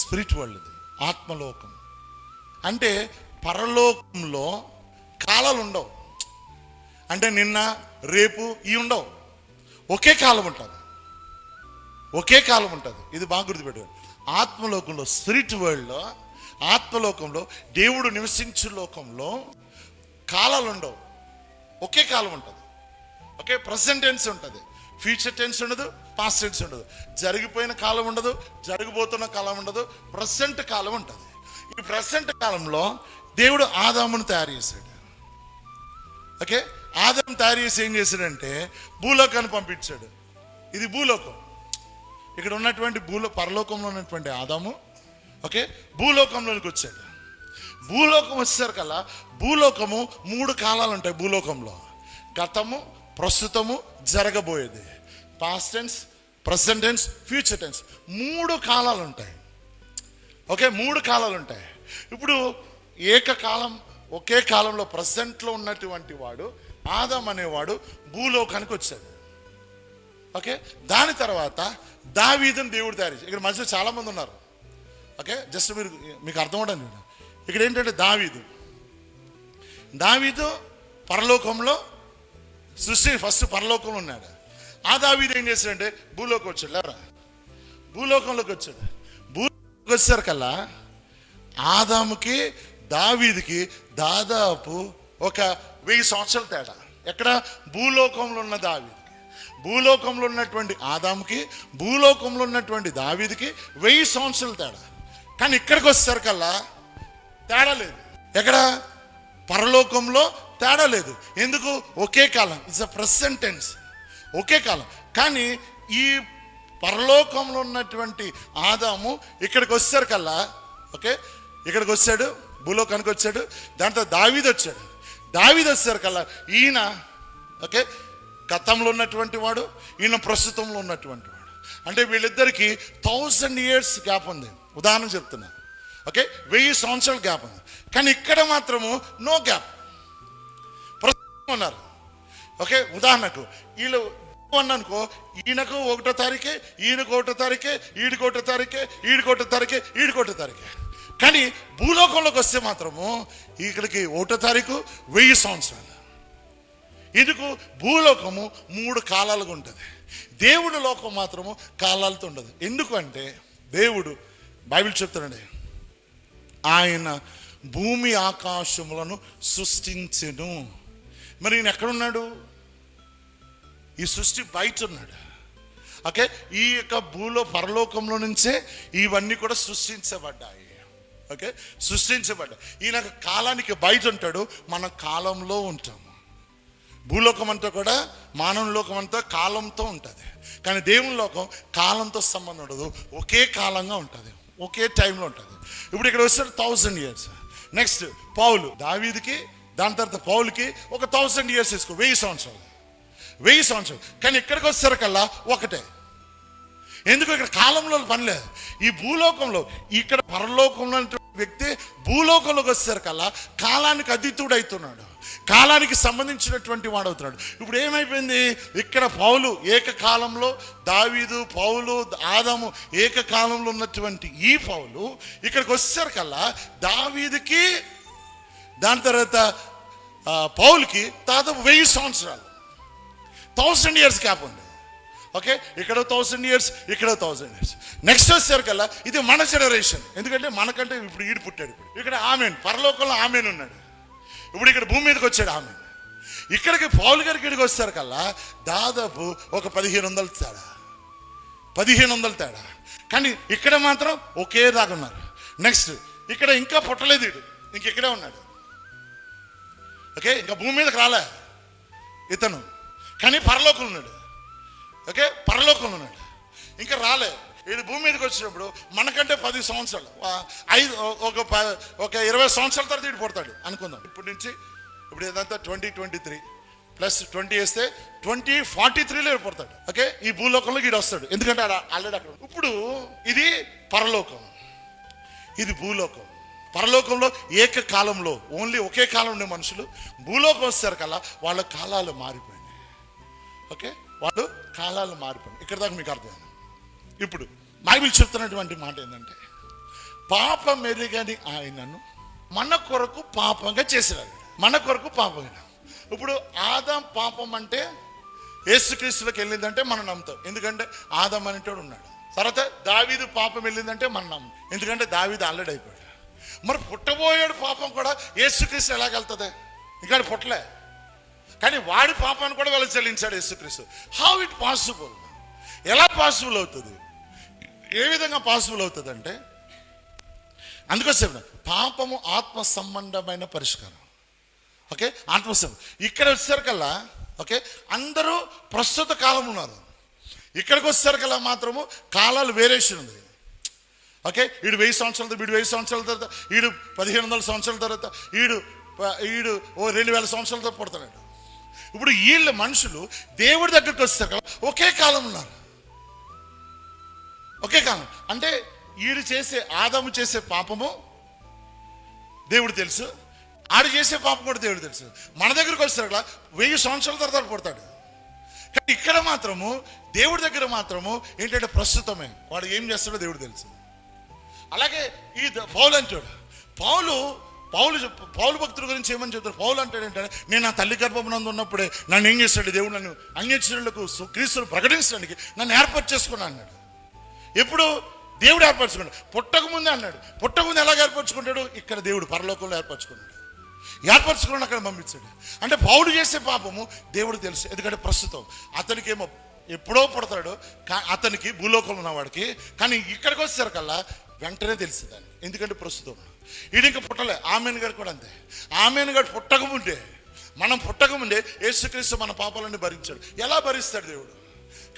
Spirit world ఇది ఆత్మలోకం. అంటే పరలోకంలో కాలాలు ఉండవు అంటే నిన్న రేపు ఈ ఉండవు. ఒకే కాలం ఉంటుంది. ఒకే కాలం ఉంటుంది. ఇది బాగా గుర్తుపెట్టారు ఆత్మలోకంలో స్పిరిట్ వరల్డ్లో ఆత్మలోకంలో దేవుడు నివసించు లోకంలో కాలాలు ఉండవు ఒకే కాలం ఉంటుంది. ఒకే ప్రజెంట్ ఉంటుంది. ఫ్యూచర్ టెన్స్ ఉండదు పాస్ట్ టెన్స్ ఉండదు. జరిగిపోయిన కాలం ఉండదు జరగబోతున్న కాలం ఉండదు ప్రజెంట్ కాలం ఉంటుంది. ఈ ప్రజెంట్ కాలంలో దేవుడు ఆదామును తయారు చేశాడు. ఓకే? ఆదాం తయారు చేసి ఏం చేశాడంటే భూలోకాన్ని పంపించాడు. ఇది భూలోకం. ఇక్కడ ఉన్నటువంటి భూలో పరలోకంలో ఉన్నటువంటి ఆదాము ఓకే? భూలోకంలోనికి వచ్చాడు. భూలోకం వచ్చేసరికల్లా భూలోకము మూడు కాలాలు ఉంటాయి భూలోకంలో. గతము ప్రస్తుతము జరగబోయేది. Past tense present tense future tense మూడు కాలాలు ఉంటాయి ఓకే మూడు కాలాలు ఉంటాయి ఇప్పుడు ఏకకాలం ఒకే కాలంలో ప్రజెంట్లో ఉన్నటువంటి వాడు ఆదం అనేవాడు భూలోకానికి వచ్చాడు. ఓకే దాని తర్వాత దావీదుని దేవుడు తయారు ఇక్కడ మధ్యలో చాలామంది ఉన్నారు. ఓకే జస్ట్ మీరు మీకు అర్థం అవడం ఇక్కడ ఏంటంటే దావీదు. దావీదు పరలోకంలో సృష్టి ఫస్ట్ పరలోకంలో ఉన్నాడు. ఆ దావీదు ఏం చేశాడంటే భూలోకం వచ్చాడు. లేరా భూలోకంలోకి వచ్చాడు. భూలోకి వచ్చేసరికల్లా ఆదాముకి దావీదికి దాదాపు ఒక వెయ్యి సంవత్సరాల తేడా. ఎక్కడ? భూలోకంలో ఉన్న దావీదికి. భూలోకంలో ఉన్నటువంటి ఆదాముకి భూలోకంలో ఉన్నటువంటి దావీదికి వెయ్యి సంవత్సరాల తేడా. కానీ ఇక్కడికి వచ్చేసరికల్లా తేడా లేదు. ఎక్కడ? పరలోకంలో తేడా లేదు. ఎందుకు? ఒకే కాలం. ఇట్స్ అ ప్రెసెంట్ టెన్స్ ఒకే కాలం. కానీ ఈ పరలోకంలో ఉన్నటువంటి ఆదాము ఇక్కడికి వచ్చారు కల్లా. ఓకే? ఇక్కడికి వచ్చాడు భూలోకానికి వచ్చాడు దాంతో దావీది వచ్చాడు. దావీది వచ్చారు కల్లా. ఈయన ఓకే? గతంలో ఉన్నటువంటి వాడు ఈయన ప్రస్తుతంలో ఉన్నటువంటి వాడు. అంటే వీళ్ళిద్దరికి థౌజండ్ ఇయర్స్ గ్యాప్ ఉంది. ఉదాహరణ చెప్తున్నా. ఓకే? వెయ్యి సంవత్సరాల గ్యాప్ ఉంది. కానీ ఇక్కడ మాత్రము నో గ్యాప్ ప్రస్తుతం ఉన్నారు. ఓకే ఉదాహరణకు వీళ్ళు అన్నానుకో ఈయనకు ఒకటో తారీఖే ఈయనకు ఒకటో తారీఖే ఈడికి ఒకటో తారీఖే ఈడికి ఒకటో తారీఖే ఈడికి ఒకటో తారీఖే. కానీ భూలోకంలోకి వస్తే మాత్రము ఇక్కడికి ఒకటో తారీఖు వెయ్యి సంవత్సరాలు. ఇందుకు భూలోకము మూడు కాలాలుగా ఉంటుంది. దేవుడు లోకం మాత్రము కాలాలతో ఉండదు. ఎందుకంటే దేవుడు బైబిల్ చెప్తాడండి ఆయన భూమి ఆకాశములను సృష్టించెను. మరి ఈయన ఎక్కడున్నాడు? ఈ సృష్టి బయట ఉన్నాడు ఓకే? ఈ యొక్క భూలో పరలోకంలో నుంచే ఇవన్నీ కూడా సృష్టించబడ్డాయి. ఓకే? సృష్టించబడ్డాయి. ఈయన కాలానికి బయట ఉంటాడు మన కాలంలో ఉంటాము. భూలోకం అంతా కూడా మానవ లోకం అంతా కాలంతో ఉంటుంది. కానీ దేవుని లోకం కాలంతో సంబంధం ఉండదు. ఒకే కాలంగా ఉంటుంది. ఒకే టైంలో ఉంటుంది. ఇప్పుడు ఇక్కడ వస్తారు థౌజండ్ ఇయర్స్ నెక్స్ట్ పౌలు దావీదికి దాని తర్వాత పౌలుకి ఒక థౌసండ్ ఇయర్స్ తీసుకో వెయ్యి సంవత్సరాలు. వెయ్యి సంవత్సరాలు. కానీ ఇక్కడికి వచ్చేసరికల్లా ఒకటే. ఎందుకు ఇక్కడ కాలంలో పనిలేదు ఈ భూలోకంలో ఇక్కడ పరలోకంలో ఉన్నటువంటి వ్యక్తి భూలోకంలోకి వచ్చేసరికల్లా కాలానికి అతీతుడు అవుతున్నాడు కాలానికి సంబంధించినటువంటి వాడు అవుతున్నాడు ఇప్పుడు ఏమైపోయింది? ఇక్కడ పౌలు ఏకకాలంలో దావీదు పౌలు ఆదాము ఏకకాలంలో ఉన్నటువంటి ఈ పౌలు ఇక్కడికి వచ్చేసరికల్లా దావీదుకి దాని తర్వాత ఆ, పౌలుకి దాదాపు వెయ్యి సంవత్సరాలు. థౌసండ్ ఇయర్స్ క్యాప్ ఉంది. ఓకే? ఇక్కడ థౌసండ్ ఇయర్స్ ఇక్కడ థౌసండ్ ఇయర్స్. నెక్స్ట్ వచ్చేసరికల్లా ఇది మన జనరేషన్. ఎందుకంటే మనకంటే ఇప్పుడు ఈడు పుట్టాడు ఇప్పుడు. ఇక్కడ ఆమెన్ పరలోకంలో ఆమెన్ ఉన్నాడు. ఇప్పుడు ఇక్కడ భూమి మీదకి వచ్చాడు ఆమె. ఇక్కడికి పౌలు గారికి ఇక్కడికి కల్లా దాదాపు ఒక పదిహేను వందల తేడా. పదిహేను వందల తేడా. కానీ ఇక్కడ మాత్రం ఒకే దాకా ఉన్నారు. నెక్స్ట్ ఇక్కడ ఇంకా పుట్టలేదు వీడు. ఇంక ఇక్కడే ఉన్నాడు. ఓకే ఇంకా భూమి మీదకి రాలే. ఇతను. కానీ పరలోకంలో ఉన్నాడు. ఓకే పరలోకంలో ఉన్నాడు. ఇంకా రాలే. వీడు భూమి మీదకి వచ్చినప్పుడు మనకంటే పది సంవత్సరాలు. ఐదు ఒక ప- ఒక ఇరవై సంవత్సరాల తర్వాత వీడు పుడతాడు. అనుకుందాం. ఇప్పటి నుంచి ఇప్పుడు ఏదంతా twenty twenty three plus twenty వేస్తే ట్వంటీ ఫార్టీ త్రీలో పుడతాడు. ఓకే? ఈ భూలోకంలో వీడు వస్తాడు. ఎందుకంటే ఆల్రెడీ అక్కడ ఇప్పుడు ఇది పరలోకం. ఇది భూలోకం. పరలోకంలో ఏకకాలంలో ఓన్లీ ఒకే కాలం ఉండే మనుషులు భూలోకం వస్తారు కల్లా వాళ్ళ కాలాలు మారిపోయినాయి. ఓకే? వాళ్ళు కాలాలు మారిపోయినాయి. ఇక్కడ దాకా మీకు అర్థమైంది. ఇప్పుడు బైబిల్ చెప్తున్నటువంటి మాట ఏంటంటే పాపం ఎరుగని ఆయనను మన కొరకు పాపంగా చేసేవాడు మన కొరకు పాపంగా ఇప్పుడు ఆదాం పాపం అంటే యేసుక్రీస్తులకు వెళ్ళిందంటే మనం నమ్ముతాం. ఎందుకంటే ఆదాం అనేటోడు ఉన్నాడు. తర్వాత దావీదు పాపం వెళ్ళిందంటే మనం నమ్ము ఎందుకంటే దావీదు ఆల్రెడీ అయిపోయాడు. మరి పుట్టబోయాడు పాపం కూడా యేసుక్రీస్తు ఎలాగెళ్తుంది ఇంకా పుట్టలే. కానీ వాడి పాపాన్ని కూడా వెళ్ళి చెల్లించాడు యేసుక్రీస్తు. హౌ ఇట్ పాసిబుల్ ఎలా పాసిబుల్ అవుతుంది? ఏ విధంగా పాసిబుల్ అవుతుంది అంటే అందుకోసం పాపము ఆత్మ సంబంధమైన పరిష్కారం. ఓకే? ఆత్మసం ఇక్కడ వచ్చేసరికల్లా ఓకే? అందరూ ప్రస్తుత కాలం ఉన్నారు. ఇక్కడికి వచ్చేసరికల్లా మాత్రము కాలాలు వేరియేషన్ ఉంది. ఓకే? ఈడు వెయ్యి సంవత్సరాల తర్వాత వీడు వెయ్యి సంవత్సరాల తర్వాత ఈడు పదిహేను వందల సంవత్సరాల తర్వాత ఈడు ఈడు ఓ రెండు వేల సంవత్సరాల తర్వాత పుడతాడు. ఇప్పుడు వీళ్ళ మనుషులు దేవుడి దగ్గరికి వచ్చేసరికి ఒకే కాలం ఉన్నారు. ఒకే కాలం అంటే వీడు చేసే ఆదాము చేసే పాపము దేవుడు తెలుసు. ఆడు చేసే పాపం కూడా దేవుడు తెలుసు. మన దగ్గరికి వస్తాడు వెయ్యి సంవత్సరాల తర్వాత పుడతాడు. కానీ ఇక్కడ మాత్రము దేవుడి దగ్గర మాత్రము ఏంటంటే ప్రస్తుతమే. వాడు ఏం చేస్తాడో దేవుడు తెలుసు. అలాగే ఈ ద- పౌలు అంటాడు. పౌలు పౌలు పౌలు భక్తుల గురించి ఏమని చెప్తాడు? పౌలు అంటాడు ఏంటంటే నేను నా తల్లి గర్భమునందు ఉన్నప్పుడే నన్ను ఏం చేస్తాడు దేవుడు నన్ను అన్యచరులకు క్రీస్తులు ప్రకటించడానికి నన్ను ఏర్పాటు చేసుకున్నా అన్నాడు. ఎప్పుడు దేవుడు ఏర్పరచుకున్నాడు? పుట్టక ముందే అన్నాడు. పుట్టక ముందు ఎలాగ ఏర్పరచుకుంటాడు? ఇక్కడ దేవుడు పరలోకంలో ఏర్పరచుకున్నాడు. ఏర్పరచుకున్నాడు అక్కడ పంపించాడు. అంటే పౌడు చేసే పాపము దేవుడు తెలుసు. ఎందుకంటే ప్రస్తుతం అతనికేమో ఎప్పుడో పుడతాడు కా- అతనికి భూలోకంలో ఉన్నవాడికి కానీ ఇక్కడికి వచ్చేసరికల్లా వెంటనే తెలుసు దాన్ని. ఎందుకంటే ప్రస్తుతం ఈడు ఇంకా పుట్టలే. ఆమెన్ గారు కూడా అంతే. ఆమెన్ గారు పుట్టకముందే మనం పుట్టకముందే యేసుక్రీస్తు మన పాపాలన్నీ భరించాడు. ఎలా భరిస్తాడు దేవుడు?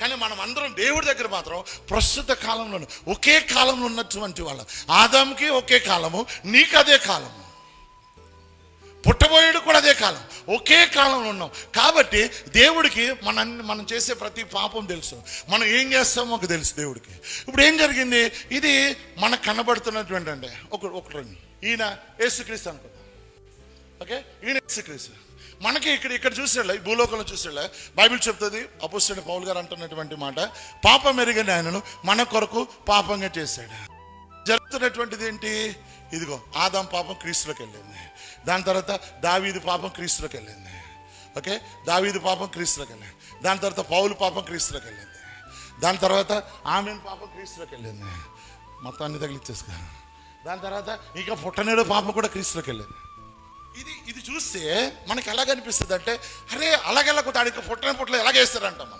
కానీ మనం అందరం దేవుడి దగ్గర మాత్రం ప్రస్తుత కాలంలో ఒకే కాలంలో ఉన్నటువంటి వాళ్ళం. ఆదాంకి ఒకే కాలము నీకు అదే కాలము. పుట్టబోయేడు కూడా అదే కాలం. ఒకే కాలంలో ఉన్నాం. కాబట్టి దేవుడికి మన మనం చేసే ప్రతి పాపం తెలుసు. మనం ఏం చేస్తామో మాకు తెలుసు దేవుడికి. ఇప్పుడు ఏం జరిగింది? ఇది మనకు కనబడుతున్నటువంటి అండి. ఒక ఒకటి ఈయన యేసుక్రీస్తు అనుకుందాం. ఓకే? ఈయన యేసుక్రీస్తు. మనకి ఇక్కడ ఇక్కడ చూసేళ్ళ ఈ భూలోకంలో చూసేళ్ళ బైబిల్ చెప్తుంది అపోస్తున్న పౌల్ గారు అంటున్నటువంటి మాట పాపం ఎరిగిన ఆయనను మన కొరకు పాపంగా చేశాడు. జరుగుతున్నటువంటిది ఏంటి? ఇదిగో ఆదాం పాపం క్రీస్తులోకి వెళ్ళింది. దాని తర్వాత దావీదు పాపం క్రీస్తులోకి వెళ్ళింది. ఓకే? దావీదు పాపం క్రీస్తులోకి వెళ్ళింది. దాని తర్వాత పౌలు పాపం క్రీస్తులోకి వెళ్ళింది. దాని తర్వాత ఆమె పాపం క్రీస్తులోకి వెళ్ళింది. మొత్తాన్ని తగిలిచ్చేసుకో. దాని తర్వాత ఇంకా పుట్టనేడు పాపం కూడా క్రీస్తులోకి వెళ్ళింది. ఇది ఇది చూస్తే మనకి ఎలా కనిపిస్తుంది అంటే అరే అలాగెలా దానికి పుట్టని పుట్టలు ఎలాగేస్తారంట మనం.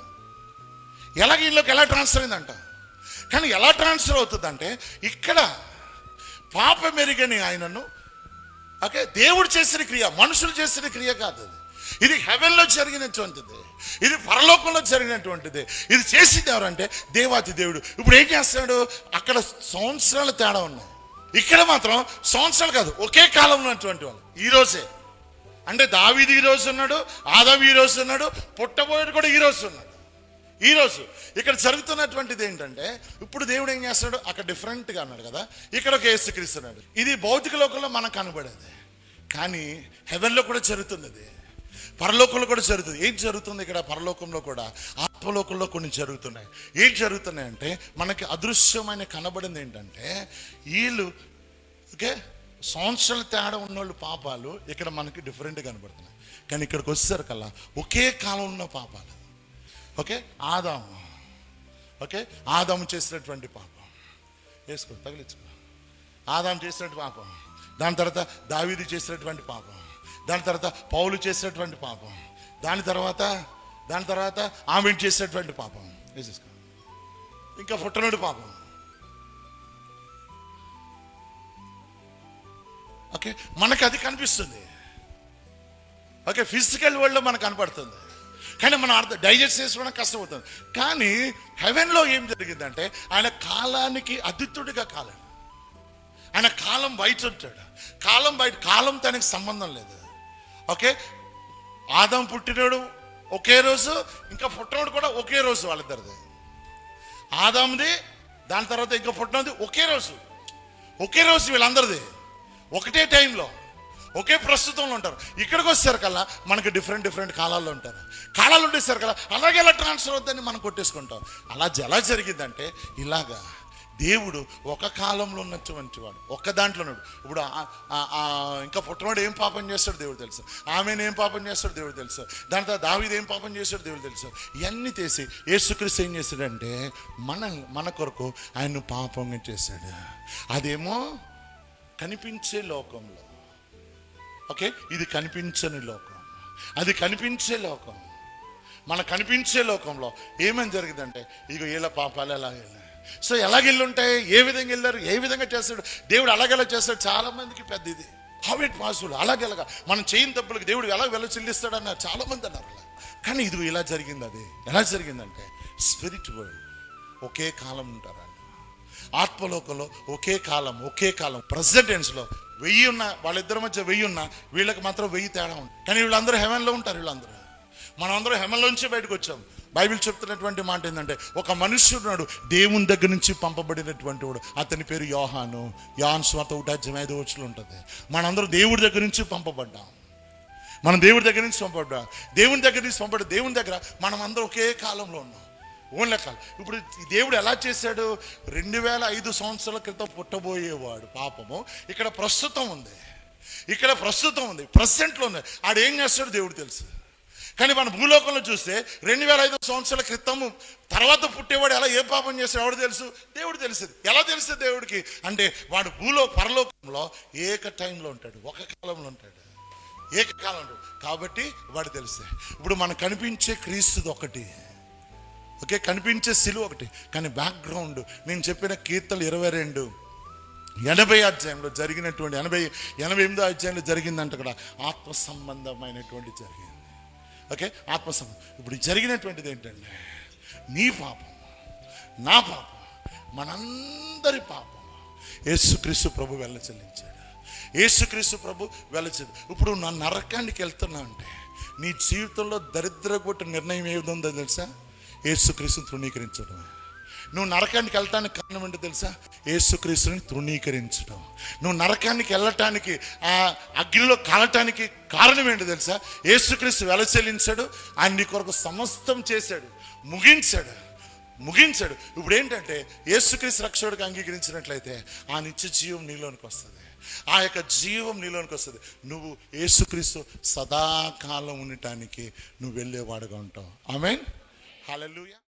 ఎలాగ ఇంట్లోకి ఎలా ట్రాన్స్ఫర్ అయిందంట. కానీ ఎలా ట్రాన్స్ఫర్ అవుతుందంటే ఇక్కడ పాప మెరుగని ఆయనను ఓకే దేవుడు చేసిన క్రియ మనుషులు చేసిన క్రియ కాదు అది. ఇది హెవెన్లో జరిగినటువంటిది. ఇది పరలోకంలో జరిగినటువంటిది. ఇది చేసింది ఎవరంటే దేవాతి దేవుడు. ఇప్పుడు ఏం చేస్తాడు అక్కడ సంవత్సరాల తేడా ఉన్నాయి. ఇక్కడ మాత్రం సంవత్సరాలు కాదు ఒకే కాలంలో ఉన్నటువంటి వాళ్ళు. ఈరోజే అంటే దావీది ఈరోజు ఉన్నాడు ఆదవి ఈరోజు ఉన్నాడు పుట్టబోయేడు కూడా ఈరోజు ఉన్నాడు. ఈరోజు ఇక్కడ జరుగుతున్నటువంటిది ఏంటంటే ఇప్పుడు దేవుడు ఏం చేస్తున్నాడు? అక్కడ డిఫరెంట్గా అన్నాడు కదా ఇక్కడ ఒక ఏసుక్రీస్తున్నాడు ఇది భౌతిక లోకంలో మనకు కనబడేది. కానీ హెవెన్లో కూడా జరుగుతుంది అది పరలోకంలో కూడా జరుగుతుంది. ఏం జరుగుతుంది ఇక్కడ పరలోకంలో కూడా? ఆత్మలోకంలో కొన్ని జరుగుతున్నాయి. ఏం జరుగుతున్నాయి అంటే మనకి అదృశ్యమైన కనబడింది ఏంటంటే వీళ్ళు ఓకే? సంవత్సరాల తేడా ఉన్నోళ్ళు పాపాలు ఇక్కడ మనకి డిఫరెంట్గా కనబడుతున్నాయి. కానీ ఇక్కడికి వచ్చేసరికల్లా ఒకే కాలం ఉన్న పాపాలు. ఓకే? ఆదాము. ఓకే? ఆదాము చేసినటువంటి పాపం. వేసుకో తగిలించుకో. ఆదాము చేసినటువంటి పాపం. దాని తర్వాత దావీది చేసినటువంటి పాపం. దాని తర్వాత పౌలు చేసినటువంటి పాపం. దాని తర్వాత దాని తర్వాత ఆమె చేసినటువంటి పాపం. వేసేసుకో ఇంకా పుట్టనుడి పాపం. ఓకే మనకు అది కనిపిస్తుంది. ఓకే ఫిజికల్ వరల్డ్లో మనకు కనపడుతుంది. కానీ మనం అర్థం డైజెస్ట్ చేసుకోవడం కష్టమవుతుంది. కానీ హెవెన్లో ఏం జరిగిందంటే ఆయన కాలానికి అతిథుడిగా కాలం ఆయన కాలం బయట ఉంటాడు. కాలం బయట కాలం తనకి సంబంధం లేదు. ఓకే? ఆదం పుట్టినోడు ఒకే రోజు ఇంకా పుట్టినోడు కూడా ఒకే రోజు వాళ్ళిద్దరిది. ఆదాంది దాని తర్వాత ఇంకా పుట్టినది ఒకే రోజు. ఒకే రోజు వీళ్ళందరిది. ఒకటే టైంలో ఒకే ప్రస్తుతంలో ఉంటారు. ఇక్కడికి వచ్చేసరి కల్లా మనకి డిఫరెంట్ డిఫరెంట్ కాలాల్లో ఉంటారు. కాలాలు ఉండేసారు కల్లా అలాగే ఇలా ట్రాన్స్ఫర్ అవుతుందని మనం కొట్టేసుకుంటాం. అలా ఎలా జరిగిందంటే ఇలాగా దేవుడు ఒక కాలంలో ఉన్నటువంటి వాడు ఒక్క దాంట్లో ఉన్నాడు. ఇప్పుడు ఇంకా పుట్టినవాడు ఏం పాపం చేస్తాడు దేవుడు తెలుసు. ఆమెను ఏం పాపం చేస్తాడు దేవుడు తెలుసు. దాని తర్వాత దావిది ఏం పాపం చేస్తాడు దేవుడు తెలుసు. ఇవన్నీ తీసి యేసుక్రీస్తు ఏం చేశాడంటే మన మన కొరకు ఆయన పాపంగా చేశాడు. అదేమో కనిపించే లోకంలో. ఓకే? ఇది కనిపించని లోకం. అది కనిపించే లోకం. మన కనిపించే లోకంలో ఏమని జరిగిందంటే ఇక వీళ్ళ పాపాలు ఎలా వెళ్ళాయి? సో ఎలాగెళ్ళి ఉంటాయి? ఏ విధంగా వెళ్ళారు ఏ విధంగా చేస్తాడు? దేవుడు అలాగెలా చేస్తాడు. చాలా మందికి పెద్ద ఇది. హౌ ఇట్ పాసిబుల్ అలాగెలాగా. మనం చేయని తప్పులకు దేవుడు ఎలా వెళ్ళ చెల్లిస్తాడు అన్నారు చాలా మంది అన్నారు. కానీ ఇది ఇలా జరిగింది అది. ఎలా జరిగిందంటే స్పిరిట్ వరల్డ్ ఒకే కాలం ఉంటారండి ఆత్మలోకంలో ఒకే కాలం ఒకే కాలం ప్రెసిడెంట్స్లో వెయ్యి ఉన్న వాళ్ళిద్దరి మధ్య వెయ్యి ఉన్న వీళ్ళకి మాత్రం వెయ్యి తేడా ఉంది. కానీ వీళ్ళందరూ హెవెన్లో ఉంటారు వీళ్ళందరూ. మనం అందరూ హెవెన్లోంచి బయటకు వచ్చాం. బైబిల్ చెప్తున్నటువంటి మాట ఏంటంటే ఒక మనుష్యుడు నాడు దేవుని దగ్గర నుంచి పంపబడినటువంటి వాడు. అతని పేరు యోహాను. యోహాన్ స్వాత ఒకటి ఐదు వచ్చులు ఉంటుంది. మనందరూ దేవుడి దగ్గర నుంచి పంపబడ్డాం. మనం దేవుడి దగ్గర నుంచి పంపబడ్డాం. దేవుని దగ్గర నుంచి పంపబడ్డ దేవుని దగ్గర మనం అందరూ ఒకే కాలంలో ఉన్నాం. ఓన్లే కాలం. ఇప్పుడు దేవుడు ఎలా చేశాడు? రెండు వేల ఐదు సంవత్సరాల క్రితం పుట్టబోయేవాడు పాపము. ఇక్కడ ప్రస్తుతం ఉంది. ఇక్కడ ప్రస్తుతం ఉంది. ప్రజెంట్లో ఉంది ఆడేం ఏం చేస్తాడు దేవుడు తెలుసు. కానీ మన భూలోకంలో చూస్తే రెండు వేల ఐదు సంవత్సరాల క్రితము తర్వాత పుట్టేవాడు ఎలా ఏ పాపం చేస్తాడు ఎవడు తెలుసు? దేవుడు తెలుస్తుంది ఎలా తెలుస్తుంది దేవుడికి? అంటే వాడు భూలో పరలోకంలో ఏక టైంలో ఉంటాడు ఒక కాలంలో ఉంటాడు. ఏకకాలం ఉంటాడు కాబట్టి వాడు తెలిసే. ఇప్పుడు మనకు కనిపించే క్రీస్తుది ఒకటి. ఓకే? కనిపించే సిలువ ఒకటి. కానీ బ్యాక్గ్రౌండ్ నేను చెప్పిన కీర్తలు ఇరవై రెండు. ఎనభై అధ్యాయంలో జరిగినటువంటి ఎనభై ఎనభై ఎనిమిదో అధ్యాయంలో జరిగిందంట కూడా ఆత్మ సంబంధమైనటువంటి జరిగింది. ఓకే? ఆత్మ ఇప్పుడు జరిగినటువంటిది ఏంటంటే నీ పాపం నా పాపం మనందరి పాపం యేసుక్రీస్తు ప్రభు వెళ్ళ చెల్లించాడు. యేసుక్రీస్తు ప్రభు వెళ్ళచెల్లి ఇప్పుడు నా నరకానికి వెళ్తున్నా అంటే నీ జీవితంలో దరిద్ర కొట్టు నిర్ణయం ఏది ఉందో తెలుసా? యేసుక్రీస్తుని తృణీకరించడమే నువ్వు నరకానికి వెళ్ళటానికి కారణం ఏంటో తెలుసా? యేసుక్రీస్తుని తృణీకరించడం నువ్వు నరకానికి వెళ్ళటానికి ఆ అగ్నిలో కాలటానికి కారణం ఏంటో తెలుసా? యేసుక్రీస్తు వెల చెల్లించాడు ఆయన నీ కొరకు సమస్తం చేశాడు ముగించాడు ముగించాడు. ఇప్పుడు ఏంటంటే యేసుక్రీస్తు రక్షకుడికి అంగీకరించినట్లయితే ఆ నిత్య జీవం నీలోనికి వస్తుంది. ఆ యొక్క జీవం నీలోనికి వస్తుంది. నువ్వు యేసుక్రీస్తు సదాకాలం ఉండటానికి నువ్వు వెళ్ళేవాడుగా ఉంటావు. Mean hallelujah.